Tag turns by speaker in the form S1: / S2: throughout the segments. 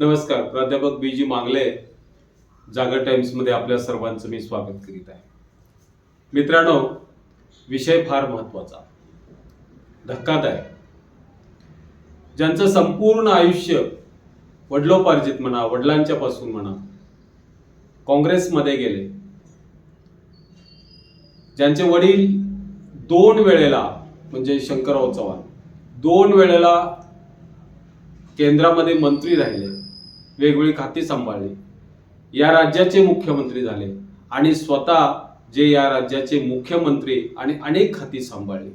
S1: नमस्कार प्राध्यापक बी जी मांगले जागर टाइम्समध्ये आपल्या सर्वांचं मी स्वागत करीत आहे. मित्रांनो विषय फार महत्त्वाचा धक्कादायक. ज्यांचं संपूर्ण आयुष्य वडिलोपार्जित म्हणा वडिलांच्या पासून म्हणा काँग्रेसमध्ये गेले. ज्यांचे वडील दोन वेळेला म्हणजे शंकरराव चव्हाण दोन वेळेला केंद्रामध्ये मंत्री राहिले. वेगवेगळी खाती सांभाळली. या राज्याचे मुख्यमंत्री झाले आणि स्वतः जे या राज्याचे मुख्यमंत्री आणि अनेक खाती सांभाळली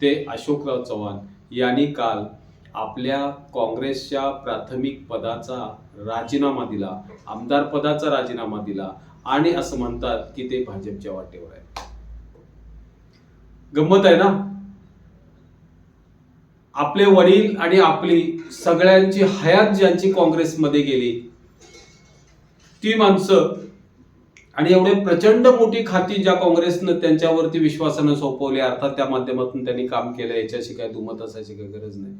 S1: ते अशोकराव चव्हाण यांनी काल आपल्या काँग्रेसच्या प्राथमिक पदाचा राजीनामा दिला आमदार पदाचा राजीनामा दिला आणि असं म्हणतात की ते भाजपच्या वाटेवर आहे गंमत आहे ना? आपले वडील आणि आपली सगळ्यांची हयात ज्यांची काँग्रेसमध्ये गेली ती माणसं आणि एवढे प्रचंड मोठी खाती ज्या काँग्रेसनं त्यांच्यावरती विश्वासानं सोपवली अर्थात त्या माध्यमातून त्यांनी काम केलं याच्याशी काय दुमत असायची काही गरज नाही.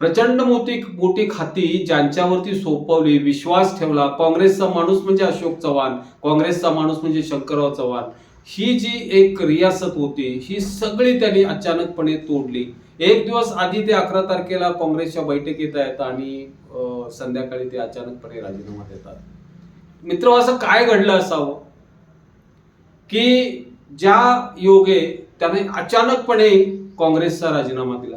S1: प्रचंड मोठी मोठी खाती ज्यांच्यावरती सोपवली विश्वास ठेवला काँग्रेसचा माणूस म्हणजे अशोक चव्हाण काँग्रेसचा माणूस म्हणजे शंकरराव चव्हाण ही जी एक रियासत होती ही सगळी त्यांनी अचानकपणे तोडली. एक दिवस आधी ते अकरा तारखेला काँग्रेसच्या बैठकीत आहेत आणि संध्याकाळी ते अचानकपणे राजीनामा देतात. मित्र असं काय घडलं असावं? की ज्या योगे त्याने अचानकपणे काँग्रेसचा राजीनामा दिला.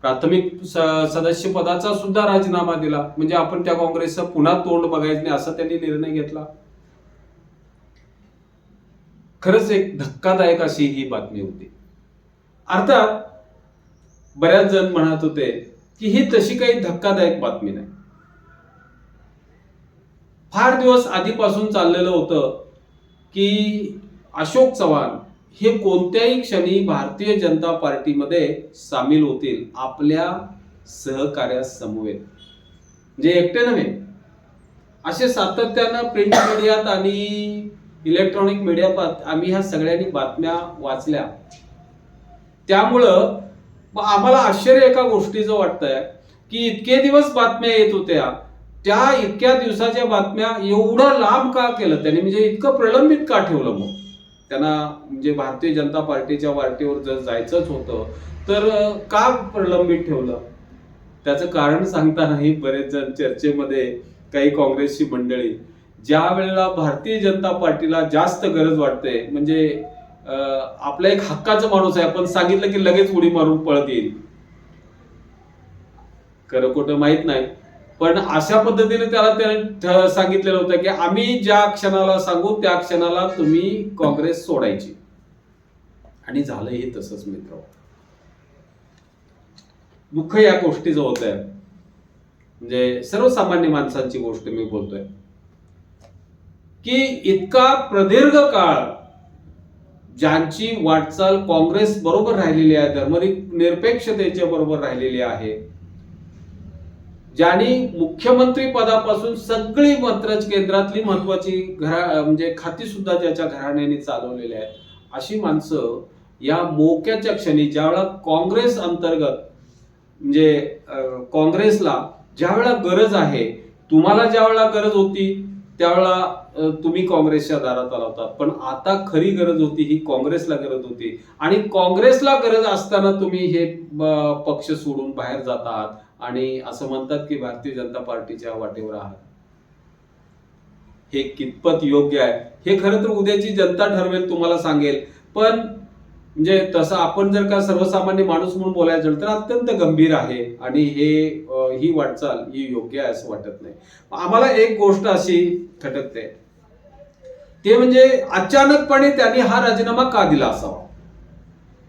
S1: प्राथमिक स- सदस्य पदाचा सुद्धा राजीनामा दिला. म्हणजे आपण त्या काँग्रेसचं पुन्हा तोंड बघायचं नाही असा त्यांनी निर्णय घेतला. खरंच एक धक्कादायक अशी ही बातमी होती. अर्थात बऱ्याच जण म्हणत होते की ही तशी काही धक्कादायक बातमी नाही. फार दिवस आधीपासून चाललेलं होतं की अशोक चव्हाण हे कोणत्याही क्षणी भारतीय जनता पार्टीमध्ये सामील होतील आपल्या सहकार्यासमवेत. जे एकटे नव्हे असे सातत्यानं प्रिंट मीडियात आणि इलेक्ट्रॉनिक मीडियात आम्ही ह्या सगळ्यांनी बातम्या वाचल्या. त्यामुळं मग आम्हाला आश्चर्य एका गोष्टीचं वाटतंय की इतके दिवस बातम्या येत होत्या. त्या इतक्या दिवसाच्या बातम्या एवढं लांब का केलं? त्यांनी म्हणजे इतकं प्रलंबित का ठेवलं मग? त्यांना म्हणजे भारतीय जनता पार्टीच्या वाटेवर जर जायचंच होतं तर का प्रलंबित ठेवलं? त्याचं कारण सांगतानाही बरेच जण चर्चेमध्ये काही काँग्रेसची मंडळी ज्या वेळेला भारतीय जनता पार्टीला जास्त गरज वाटते म्हणजे आपला एक हक्काचा माणूस आहे. आपण सांगितलं की लगेच उडी मारून पळत येईल. खरं खोटं माहीत नाही. पण अशा पद्धतीने त्याला त्याने सांगितलेलं होतं की आम्ही ज्या क्षणाला सांगू त्या क्षणाला तुम्ही काँग्रेस सोडायची. आणि झालंही तसंच मित्र. दुःख या गोष्टीचं होत आहे म्हणजे सर्वसामान्य माणसांची गोष्ट मी बोलतोय. की इतका प्रदीर्घ काळ ज्यांची वाटचाल काँग्रेस बरोबर राहिलेली आहे धर्मनिरपेक्षतेच्या बरोबर राहिलेली आहे ज्यांनी मुख्यमंत्री पदापासून सगळी मंत्रज केंद्रातली महत्वाची घरा म्हणजे खाती सुद्धा ज्याच्या घराण्याने चालवलेली आहेत अशी माणसं या मोक्याच्या क्षणी ज्यावेळा काँग्रेस अंतर्गत म्हणजे काँग्रेसला ज्यावेळा गरज आहे तुम्हाला ज्यावेळेला गरज होती त्यावेळेला तुम्ही काँग्रेसच्या दारात आला होता. पण आता खरी गरज होती ही काँग्रेसला गरज होती. आणि काँग्रेसला गरज असताना तुम्ही हे पक्ष सोडून बाहेर जात आहात. आणि असं म्हणतात की भारतीय जनता पार्टीच्या वाटेवर आहात. हे कितपत योग्य आहे? हे खरं तर उद्याची जनता ठरवेल तुम्हाला सांगेल. पण म्हणजे तसं आपण जर का सर्वसामान्य माणूस म्हणून बोलायचं झालं तर अत्यंत गंभीर आहे आणि हे ही वाटचाल ही योग्य आहे असं वाटत नाही. आम्हाला एक गोष्ट अशी खटकते. ते म्हणजे अचानकपणे त्यांनी हा राजीनामा का दिला असावा?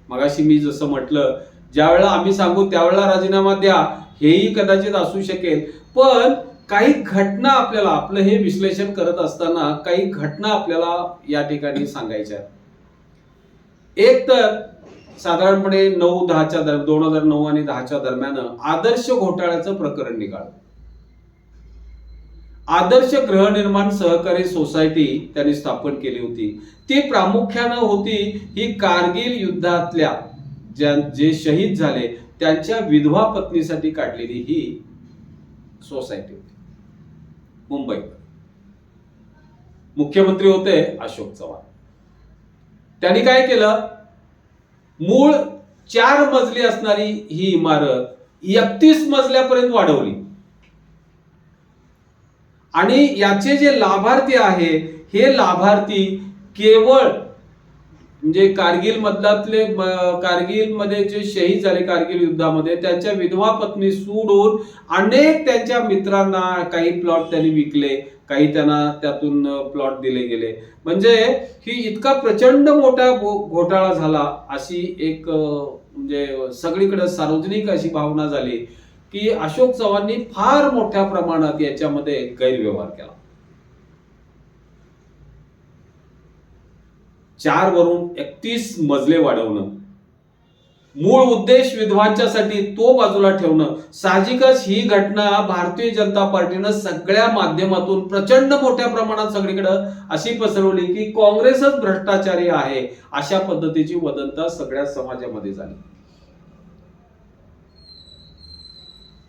S1: मगाशी मी जसं म्हटलं ज्यावेळेला आम्ही सांगू त्यावेळेला राजीनामा द्या हेही कदाचित असू शकेल. पण काही घटना आपल्याला आपलं हे विश्लेषण करत असताना काही घटना आपल्याला या ठिकाणी सांगायच्या आहेत. एक तर साधारणपणे नऊ दहाच्या दर दोन हजार नऊ आणि दहाच्या दरम्यान आदर्श घोटाळ्याचं प्रकरण निघालं. आदर्श गृहनिर्माण सहकारी सोसायटी त्यांनी स्थापन केली होती. ती प्रामुख्यानं होती ही कारगिल युद्धातल्या ज्या जे शहीद झाले त्यांच्या विधवा पत्नीसाठी काढलेली ही सोसायटी होती. मुंबई मुख्यमंत्री होते अशोक चव्हाण. त्यांनी काय केलं? मूळ चार मजली असणारी ही इमारत एकतीस मजल्यापर्यंत वाढवली. आणि याचे जे लाभार्थी आहे हे लाभार्थी केवळ म्हणजे कारगिल मधल्यातले कारगिलमध्ये जे शहीद झाले कारगिल युद्धामध्ये त्यांच्या विधवा पत्नी सोडून अनेक त्यांच्या मित्रांना काही प्लॉट त्यांनी विकले काही त्यांना त्यातून प्लॉट दिले गेले. म्हणजे ही इतका प्रचंड मोठा घो- घोटाळा झाला अशी एक म्हणजे सगळीकडे सार्वजनिक अशी भावना झाली की अशोक चव्हाणनी फार मोठ्या प्रमाणात याच्यामध्ये गैरव्यवहार केला. चार वरून एकतीस मजले वाढवणं. मूळ उद्देश विध्वांच्यासाठी तो बाजूला ठेवणं. साहजिकच ही घटना भारतीय जनता पार्टीनं सगळ्या माध्यमातून प्रचंड मोठ्या प्रमाणात सगळीकडे अशी पसरवली की काँग्रेसच भ्रष्टाचारी आहे अशा पद्धतीची वदंता सगळ्या समाजामध्ये झाली.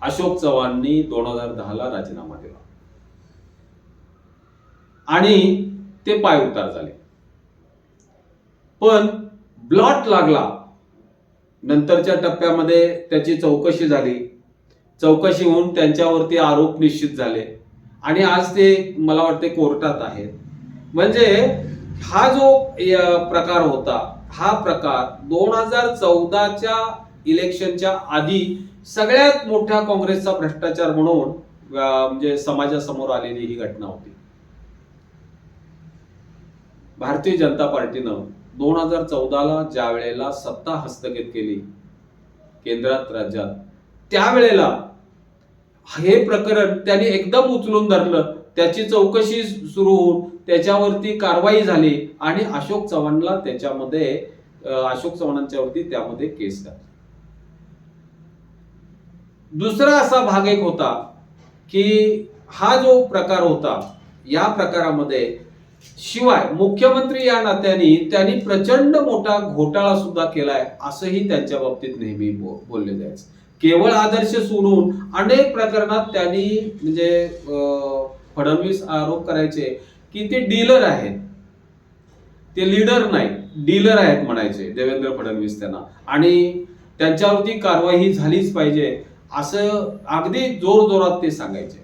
S1: अशोक चव्हाणनी दोन हजार दहाला राजीनामा दिला. आणि ते पाय उतार झाले. पण ब्लॉट लागला. नंतरच्या टप्प्यामध्ये त्याची चौकशी झाली. चौकशी होऊन त्यांच्यावरती आरोप निश्चित झाले. आणि आज ते मला वाटते कोर्टात आहेत. म्हणजे हा जो प्रकार होता हा प्रकार दोन हजार चौदाच्या इलेक्शनच्या आधी सगळ्यात मोठ्या काँग्रेसचा भ्रष्टाचार म्हणून म्हणजे समाजासमोर आलेली ही घटना होती. भारतीय जनता पार्टीनं दोन हजार चौदाला ज्या वेळेला सत्ता हस्तगत केली केंद्रात राज्यात त्यावेळेला हे प्रकरण त्यांनी एकदम उचलून धरलं. त्याची चौकशी सुरू होऊन त्याच्यावरती कारवाई झाली आणि अशोक चव्हाणला त्याच्यामध्ये अशोक चव्हाणांच्या वरती त्यामध्ये केस टाकली. दुसरा असा भाग एक होता की हा जो प्रकार होता या प्रकारामध्ये शिवाय मुख्यमंत्री या नात्याने त्यांनी प्रचंड मोठा घोटाळा सुद्धा केलाय असंही त्यांच्या बाबतीत नेहमी बोलले जायचं. केवळ आदर्श सोडून अनेक प्रकरणात त्यांनी म्हणजे फडणवीस आरोप करायचे की ते डीलर आहेत. ते लीडर नाही डीलर आहेत म्हणायचे देवेंद्र फडणवीस त्यांना. आणि त्यांच्यावरती कारवाई झालीच पाहिजे असं अगदी जोर जोरात ते सांगायचे.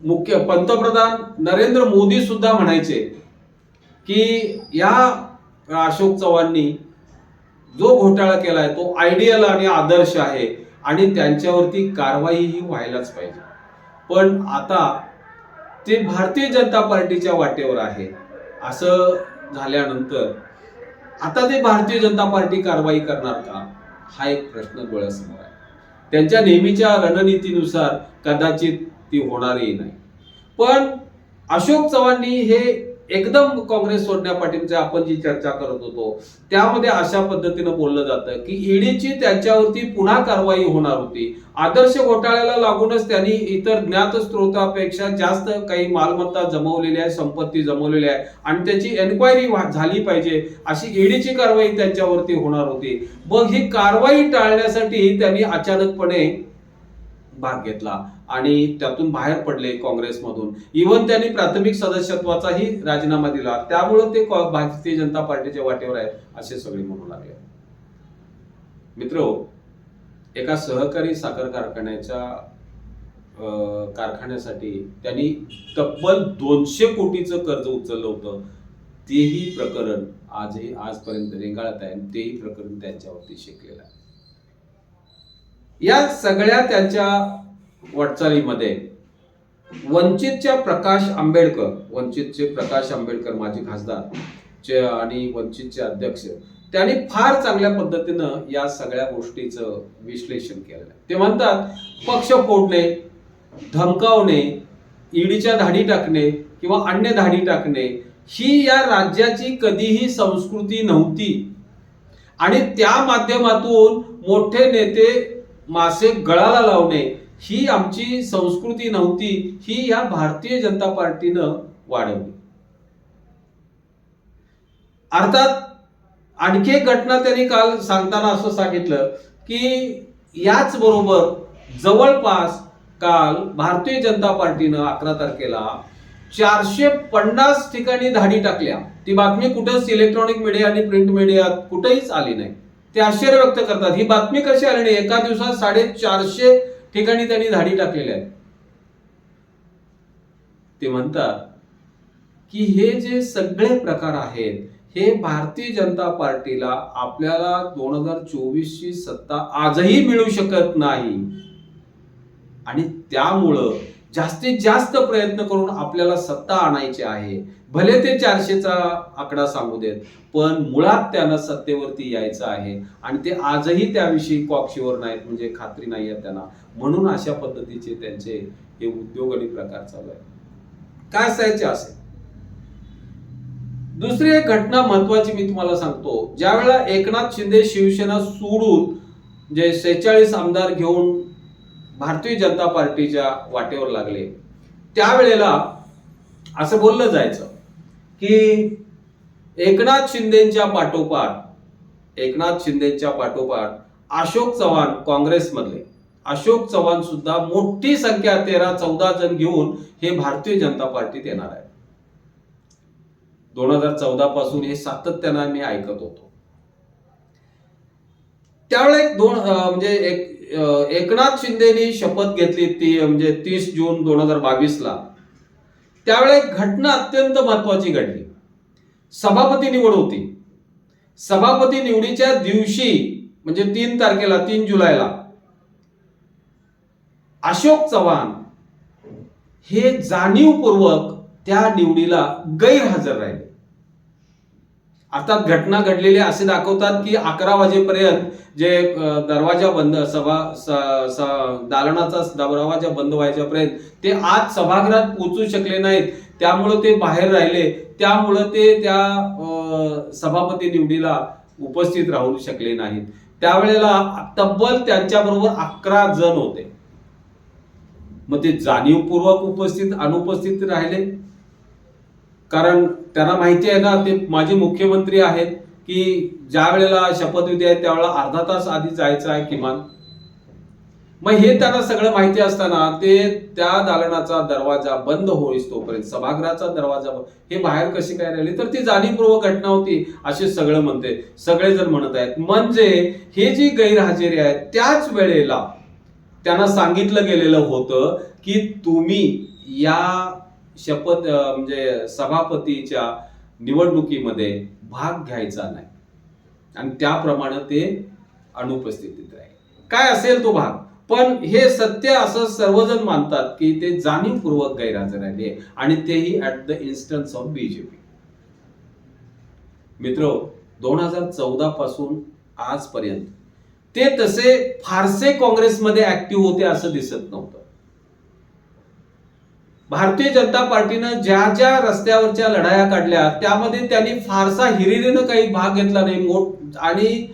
S1: मुख्य पंतप्रधान नरेंद्र मोदी सुद्धा म्हणायचे की या अशोक चव्हाणनी जो घोटाळा केला आहे तो आयडियल आणि आदर्श आहे आणि त्यांच्यावरती कारवाई ही व्हायलाच पाहिजे. पण आता ते भारतीय जनता पार्टीच्या वाटेवर आहे. असं झाल्यानंतर आता ते भारतीय जनता पार्टी कारवाई करणार का? हा एक प्रश्न डोळ्यासमोर आहे. त्यांच्या नेहमीच्या रणनीतीनुसार कदाचित ती होणारही नाही. पण अशोक चव्हाणनी हे एकदम काँग्रेस सोडण्यापाठीची आपण जी चर्चा करत होतो त्यामध्ये अशा पद्धतीनं बोललं जातं की ईडीची त्यांच्यावरती पुन्हा कारवाई होणार होती. आदर्श घोटाळ्याला लागूनच त्यांनी इतर ज्ञात स्रोतापेक्षा जास्त काही मालमत्ता जमवलेली आहे संपत्ती जमवलेली आहे आणि त्याची एन्क्वायरी झाली पाहिजे अशी ईडीची कारवाई त्यांच्यावरती होणार होती. मग ही कारवाई टाळण्यासाठी त्यांनी अचानकपणे भाग घेतला. आणि त्यातून बाहेर पडले काँग्रेसमधून. इव्हन त्यांनी प्राथमिक सदस्यत्वाचाही राजीनामा दिला. त्यामुळं ते भारतीय जनता पार्टीच्या वाटेवर आहेत असे सगळे म्हणू लागले. मित्र एका सहकारी साखर कारखान्याच्या अं, कारखान्यासाठी त्यांनी तब्बल दोनशे कोटीचं कर्ज उचललं होतं. तेही प्रकरण आजही आजपर्यंत रेंगाळत आहे तेही प्रकरण त्यांच्यावरती शिकलेलं आहे. या सगळ्या त्यांच्या वाटचालीमध्ये वंचितच्या प्रकाश आंबेडकर वंचितचे प्रकाश आंबेडकर माजी खासदार चे आणि वंचितचे अध्यक्ष त्यांनी फार चांगल्या पद्धतीनं या सगळ्या गोष्टीचं विश्लेषण केलेलं आहे. ते म्हणतात पक्ष फोडणे धमकावणे ईडीच्या धाडी टाकणे किंवा अन्य धाडी टाकणे ही या राज्याची कधीही संस्कृती नव्हती. आणि त्या माध्यमातून मोठे नेते मासे गळाला लावणे ही आमची संस्कृती नव्हती ही या भारतीय जनता पार्टीनं वाढवली. अर्थात आणखी एक घटना त्यांनी काल सांगताना असं सांगितलं की याच बरोबर जवळपास काल भारतीय जनता पार्टीनं अकरा तारखेला चारशे पन्नास ठिकाणी धाडी टाकल्या. ती बातमी कुठंच इलेक्ट्रॉनिक मीडिया आणि प्रिंट मीडियात कुठेहीच आली नाही. ते आश्चर्य व्यक्त करतात. ही बातमी कशी आली नाही? एका दिवसात साडेचारशे ठिकाणी त्यांनी धाडी टाकलेल्या आहेत. ते म्हणतात की हे जे सगळे प्रकार आहेत हे भारतीय जनता पार्टीला आपल्याला दोन हजार चोवीस ची सत्ता आजही मिळू शकत नाही. आणि त्यामुळं जास्तीत जास्त प्रयत्न करून आपल्याला सत्ता आणायची आहे. भले ते चारशेचा आकडा सांगू देत पण मुळात त्यांना सत्तेवरती यायचं आहे. आणि ते आजही त्याविषयी कॉक्षीवर नाहीत म्हणजे खात्री नाही आहे त्यांना. म्हणून अशा पद्धतीचे त्यांचे हे उद्योग आणि प्रकार चालू आहे काय असायचे असे? दुसरी एक घटना महत्वाची मी तुम्हाला सांगतो. ज्यावेळेला एकनाथ शिंदे शिवसेना सोडून जे सेहेचाळीस आमदार घेऊन भारतीय जनता पार्टीच्या वाटेवर लागले. त्यावेळेला असं बोललं जायचं की एकनाथ शिंदेच्या पाठोपाठ एकनाथ शिंदेच्या पाठोपाठ अशोक चव्हाण काँग्रेसमधले. अशोक चव्हाण सुद्धा मोठी संख्या तेरा चौदा जण घेऊन हे भारतीय जनता पार्टीत येणार आहे दोन हजार चौदा पासून हे सातत्यानं मी ऐकत होतो. त्यावेळेला दोन म्हणजे एक एकनाथ शिंदेनी शपथ घेतली ती म्हणजे तीस जून दोन हजार बावीसला. ला घटना अत्यंत महत्वाची घडली. सभापती निवड होती. सभापती निवडीच्या दिवशी म्हणजे तीन तारखेला तीन जुलैला अशोक चव्हाण हे जाणीवपूर्वक त्या निवडीला गैरहजर राहिले. अर्थात घटना घडलेली असे दाखवतात की अकरा वाजेपर्यंत जे दरवाजा बंद सभा स- दालनाचा दरवाजा बंद व्हायच्यापर्यंत ते आज सभागृहात पोचू शकले नाहीत. त्यामुळं ते बाहेर राहिले. त्यामुळं ते त्या सभापती निवडीला उपस्थित राहू शकले नाहीत. त्यावेळेला तब्बल त्यांच्याबरोबर अकरा जण होते. मग ते जाणीवपूर्वक उपस्थित अनुपस्थित राहिले. कारण त्यांना माहिती आहे ना ते माझे मुख्यमंत्री आहेत की ज्या वेळेला शपथविधी आहे त्यावेळेला अर्धा तास आधी जायचं आहे किमान. मग हे त्यांना सगळं माहिती असताना ते त्या दालनाचा दरवाजा बंद होईस तोपर्यंत सभागृहाचा दरवाजा हे बाहेर कशी काय राहिली? तर ती जाणीवपूर्वक घटना होती असे सगळं म्हणते सगळेजण म्हणत आहेत. म्हणजे हे जी गैरहजेरी आहे त्याच वेळेला त्यांना सांगितलं गेलेलं होतं की तुम्ही या शपथ म्हणजे सभापतीच्या निवडणुकीमध्ये भाग घ्यायचा नाही. आणि त्याप्रमाणे ते अनुपस्थितीत राहील. काय असेल तो भाग? पण हे सत्य असं सर्वजण मानतात की ते जाणीवपूर्वक गैरहजर राहिले. आणि तेही at the instance of BJP मित्र दोन हजार चौदा पासून आजपर्यंत ते तसे फारसे काँग्रेसमध्ये ऍक्टिव्ह होते असं दिसत नव्हतं. भारतीय जनता पार्टीनं ज्या ज्या रस्त्यावरच्या लढाया काढल्या त्यामध्ये त्यांनी फारसा हिरिरीनं काही भाग घेतला नाही. मोठ आणि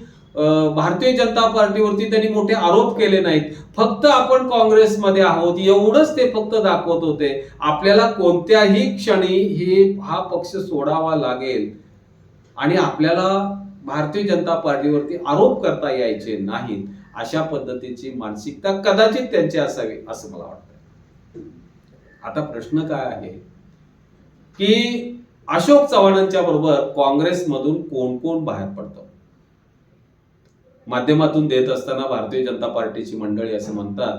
S1: भारतीय जनता पार्टीवरती त्यांनी मोठे आरोप केले नाहीत. फक्त आपण काँग्रेसमध्ये आहोत एवढंच ते फक्त दाखवत होते. आपल्याला कोणत्याही क्षणी हे हा पक्ष सोडावा लागेल. आणि आपल्याला भारतीय जनता पार्टीवरती आरोप करता यायचे नाहीत. अशा पद्धतीची मानसिकता कदाचित त्यांची असावी असं मला वाटतं. आता प्रश्न काय आहे? की अशोक चव्हाणांच्या बरोबर काँग्रेसमधून कोण कोण बाहेर पडतं? माध्यमातून देत असताना भारतीय जनता पार्टीची मंडळी असं म्हणतात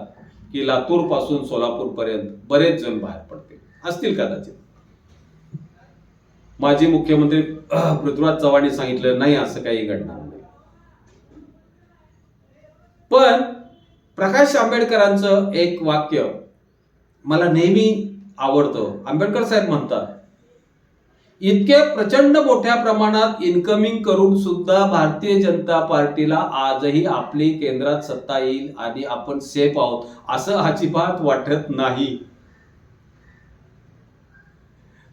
S1: की लातूरपासून सोलापूर पर्यंत बरेच जण बाहेर पडतील. असतील कदाचित. माजी मुख्यमंत्री पृथ्वीराज चव्हाण सांगितलं नाही असं काही घडणार नाही. पण प्रकाश आंबेडकरांचं एक वाक्य मला नेहमी आवडतं. आंबेडकर साहेब म्हणतात इतके प्रचंड मोठ्या प्रमाणात इन्कमिंग करून सुद्धा भारतीय जनता पार्टीला आजही आपली केंद्रात सत्ता येईल आणि आपण सेफ आहोत असं अजिबात वाटत नाही.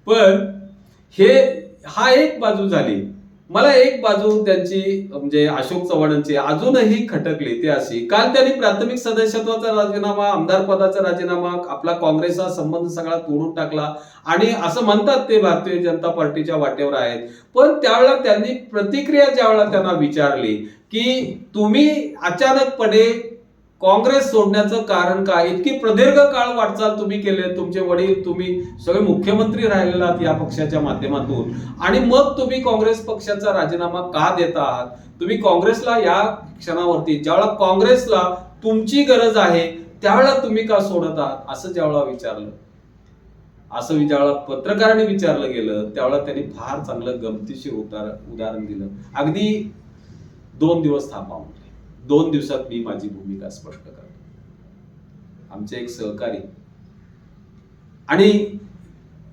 S1: पण हे हा एक बाजू झाली. मला एक बाजू त्यांची म्हणजे अशोक चव्हाणांची अजूनही खटकली ती अशी. काल त्यांनी प्राथमिक सदस्यत्वाचा राजीनामा आमदार पदाचा राजीनामा आपला काँग्रेसचा संबंध सगळा तोडून टाकला. आणि असं म्हणतात ते भारतीय जनता पार्टीच्या वाटेवर आहेत. पण त्यावेळेला त्यांनी प्रतिक्रिया ज्यावेळेला त्यांना विचारली की तुम्ही अचानकपणे काँग्रेस सोडण्याचं कारण काय? इतकी प्रदीर्घ काळ वाटचाल तुम्ही केले तुमचे वडील तुम्ही सगळे मुख्यमंत्री राहिलेला आहात या पक्षाच्या माध्यमातून. आणि मग तुम्ही काँग्रेस पक्षाचा राजीनामा का देत आहात? तुम्ही काँग्रेसला या क्षणावरती ज्यावेळेला काँग्रेसला तुमची गरज आहे त्यावेळेला तुम्ही का सोडत आहात? असं ज्यावेळेला विचारलं. असं ज्यावेळेला पत्रकारांनी विचारलं गेलं त्यावेळेला त्यांनी फार चांगलं गमतीशीर उतार उदाहरण दिलं. अगदी दोन दिवस थांबा दोन दिवसात मी माझी भूमिका स्पष्ट करतो. आमचे एक सहकारी. आणि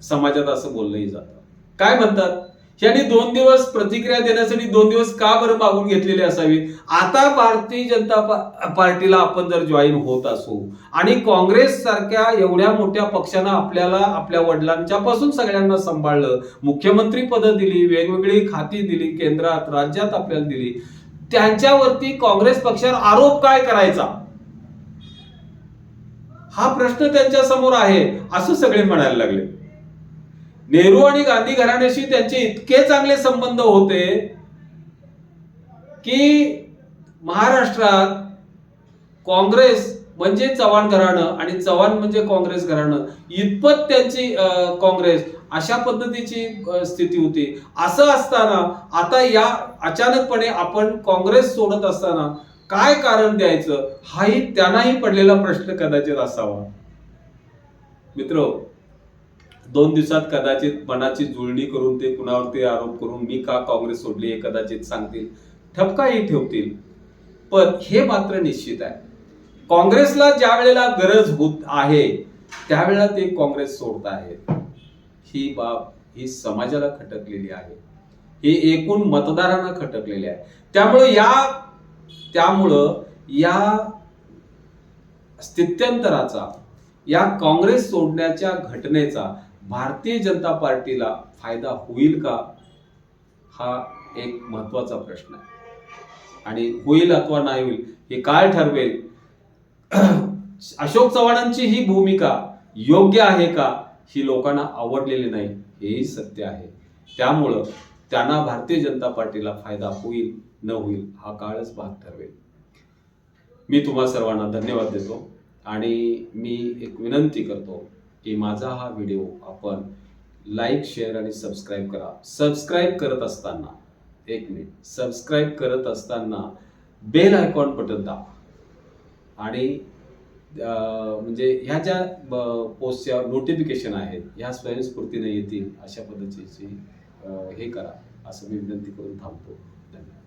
S1: समाजात असं बोललंही जातं. काय म्हणतात? यांनी दोन दिवस प्रतिक्रिया देण्यासाठी दोन दिवस का बरं मागून घेतलेले असावी आता भारतीय जनता पार्टीला आपण जर जॉईन होत असू आणि काँग्रेस सारख्या एवढ्या मोठ्या पक्षानं आपल्याला आपल्या वडिलांच्या पासून सगळ्यांना सांभाळलं मुख्यमंत्री पदं दिली वेगवेगळी खाती दिली केंद्रात राज्यात आपल्याला दिली त्यांच्यावरती काँग्रेस पक्षावर आरोप काय करायचा? हा प्रश्न त्यांच्यासमोर आहे असं सगळे म्हणायला लागले. नेहरू आणि गांधी घराण्याशी त्यांचे इतके चांगले संबंध होते की महाराष्ट्रात काँग्रेस म्हणजे चव्हाण घराणं आणि चव्हाण म्हणजे काँग्रेस घराणं. इतपत त्यांची काँग्रेस अशा पद्धतीची स्थिती होती. असं असताना आता या अचानकपणे आपण काँग्रेस सोडत असताना काय कारण द्यायचं? हाही त्यांनाही पडलेला प्रश्न कदाचित असावा. मित्र दोन दिवसात कदाचित मनाची जुळणी करून ते कुणावरती आरोप करून मी का काँग्रेस सोडली हे कदाचित सांगतील. ठपकाही ठेवतील. पण हे मात्र निश्चित आहे. काँग्रेसला ज्या वेळेला गरज होत आहे त्यावेळेला ते काँग्रेस सोडत आहेत. ही बाब ही समाजाला खटकलेली आहे. ही एकूण मतदारांना खटकलेली आहे. त्यामुळे या त्यामुळं या स्थित्यंतराचा या काँग्रेस सोडण्याच्या घटनेचा भारतीय जनता पार्टीला फायदा होईल का? हा एक महत्त्वाचा प्रश्न आहे. आणि होईल अथवा नाही होईल हे काय ठरवेल? अशोक चव्हाणांची ही भूमिका योग्य आहे का? ही लोकांना आवडलेली नाही हेही सत्य आहे. त्यामुळं त्यांना भारतीय जनता पार्टीला फायदा होईल न होईल हा काळच भाग ठरवेल. मी तुम्हा सर्वांना धन्यवाद देतो आणि मी एक विनंती करतो की माझा हा व्हिडिओ आपण लाईक शेअर आणि सबस्क्राईब करा. सबस्क्राईब करत असताना एक मिनिट सबस्क्राईब करत असताना बेल आयकॉन बटन दाबा आणि म्हणजे ह्या ज्या पोस्टच्या नोटिफिकेशन आहेत ह्या स्वयंस्फूर्तीने येतील अशा पद्धतीची हे करा असं मी विनंती करून थांबतो. धन्यवाद.